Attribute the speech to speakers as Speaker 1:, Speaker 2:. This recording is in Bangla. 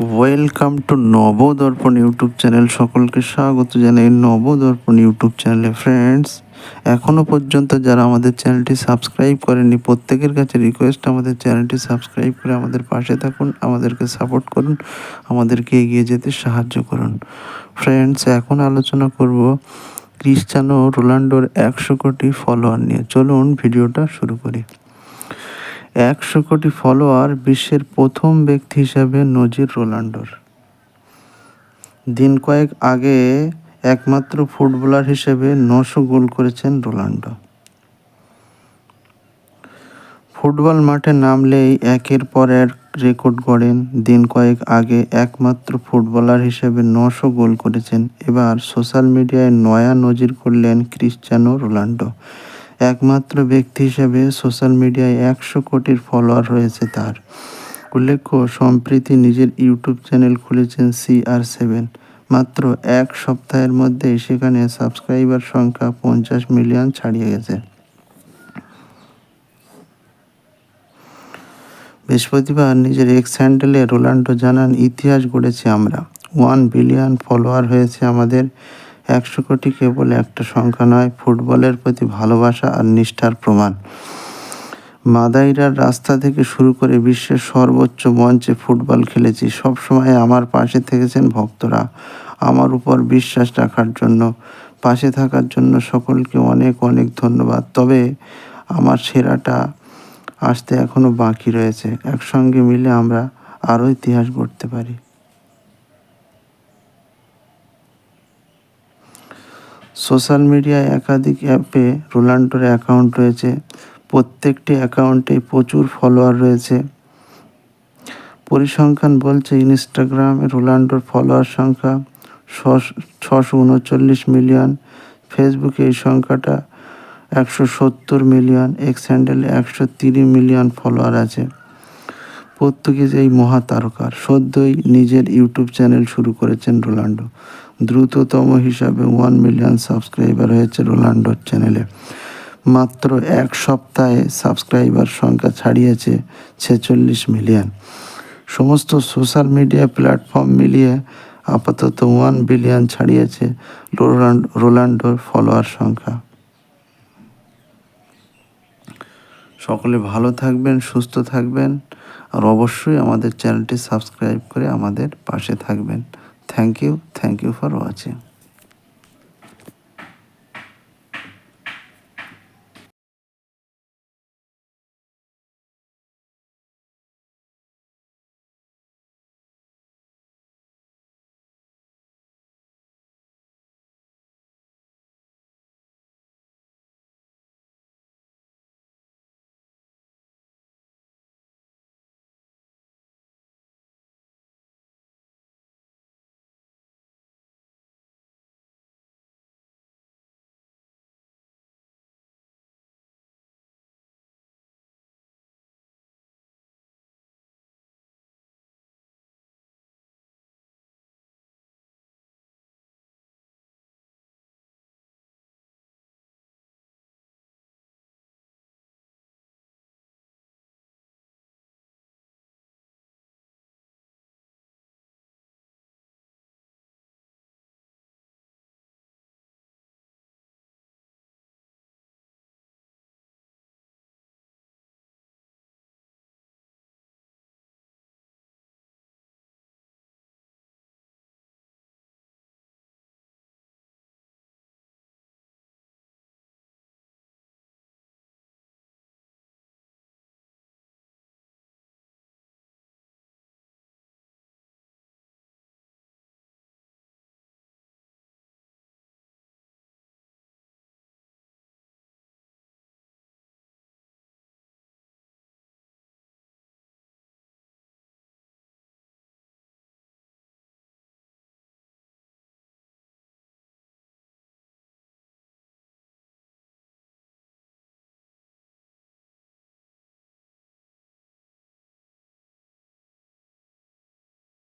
Speaker 1: Welcome to Nabadarpan YouTube channel সকলকে স্বাগত জানাই নবদর্পণ ইউটিউব চ্যানেলে ফ্রেন্ডস এখনও পর্যন্ত যারা আমাদের চ্যানেলটি সাবস্ক্রাইব করেনি প্রত্যেকের কাছে রিকোয়েস্ট আমাদের চ্যানেলটি সাবস্ক্রাইব করে আমাদের পাশে থাকুন, আমাদেরকে সাপোর্ট করুন, আমাদেরকে এগিয়ে যেতে সাহায্য করুন। ফ্রেন্ডস এখন আলোচনা করব ক্রিশ্চানো রোনাল্ডোর একশো কোটি ফলোয়ার নিয়ে। চলুন ভিডিওটা শুরু করি। একশো কোটি ফলোয়ার বিশ্বের প্রথম ব্যক্তি হিসাবে নজির রোনাল্ডোর। দিন কয়েক আগে একমাত্র ফুটবলার হিসেবে নশো গোল করেছেন রোনাল্ডো। ফুটবল মাঠে নামলেই একের পর এক রেকর্ড গড়েন। দিন কয়েক আগে একমাত্র ফুটবলার হিসেবে নশো গোল করেছেন। এবার সোশ্যাল মিডিয়ায় নয়া নজির করলেন ক্রিশ্চানো রোনাল্ডো। একমাত্র ব্যক্তি হিসেবে সোশ্যাল মিডিয়ায় একশো কোটির ফলোয়ার রয়েছে তার। উল্লেখ্য, সম্প্রীতি নিজের ইউটিউব চ্যানেল খুলেছেন সি আর সেভেন মাত্র এক সপ্তাহের মধ্যেই সেখানে সাবস্ক্রাইবার সংখ্যা পঞ্চাশ মিলিয়ন ছাড়িয়ে গেছে। বৃহস্পতিবার নিজের এক্স হ্যান্ডেলে রোনাল্ডো জানান, ইতিহাস গড়েছি আমরা। ওয়ান বিলিয়ন ফলোয়ার হয়েছে আমাদের। একশো কোটি কেবল একটা সংখ্যা নয়, ফুটবলের প্রতি ভালোবাসা আর নিষ্ঠার প্রমাণ। মাদাইরার রাস্তা থেকে শুরু করে বিশ্বের সর্বোচ্চ মঞ্চে ফুটবল খেলেছি। সবসময় আমার পাশে থেকেছেন ভক্তরা। আমার উপর বিশ্বাস রাখার জন্য, পাশে থাকার জন্য সকলকে অনেক অনেক ধন্যবাদ। তবে আমার সেরাটা আসতে এখনও বাকি রয়েছে। একসঙ্গে মিলে আমরা আরও ইতিহাস গড়তে পারি। সোশ্যাল মিডিয়ায় একাধিক অ্যাপে রোনাল্ডোর অ্যাকাউন্ট রয়েছে। প্রত্যেকটি অ্যাকাউন্টে প্রচুর ফলোয়ার রয়েছে। পরিসংখ্যান বলছে, ইনস্টাগ্রামে রোনাল্ডোর ফলোয়ার সংখ্যা ছশো উনচল্লিশ মিলিয়ন, ফেসবুকে এই সংখ্যাটা একশো সত্তর মিলিয়ন, এক্স হ্যান্ডেলে একশো তিরিশ মিলিয়ন ফলোয়ার আছে। পর্তুগিজ এই মহাতারকার, সদ্যই নিজের ইউটিউব চ্যানেল শুরু করেছেন রোনাল্ডো। দ্রুততম হিসাবে ওয়ান মিলিয়ন সাবস্ক্রাইবার হয়েছে রোনাল্ডোর চ্যানেলে মাত্র এক সপ্তাহে সাবস্ক্রাইবার সংখ্যা ছাড়িয়েছে ছেচল্লিশ মিলিয়ন সমস্ত সোশ্যাল মিডিয়া প্ল্যাটফর্ম মিলিয়ে আপাতত ওয়ান বিলিয়ন ছাড়িয়েছে রোনাল্ডোর ফলোয়ার সংখ্যা। সকলে ভালো থাকবেন, সুস্থ থাকবেন আর অবশ্যই আমাদের চ্যানেলটি সাবস্ক্রাইব করে আমাদের পাশে থাকবেন। Thank you thank you for watching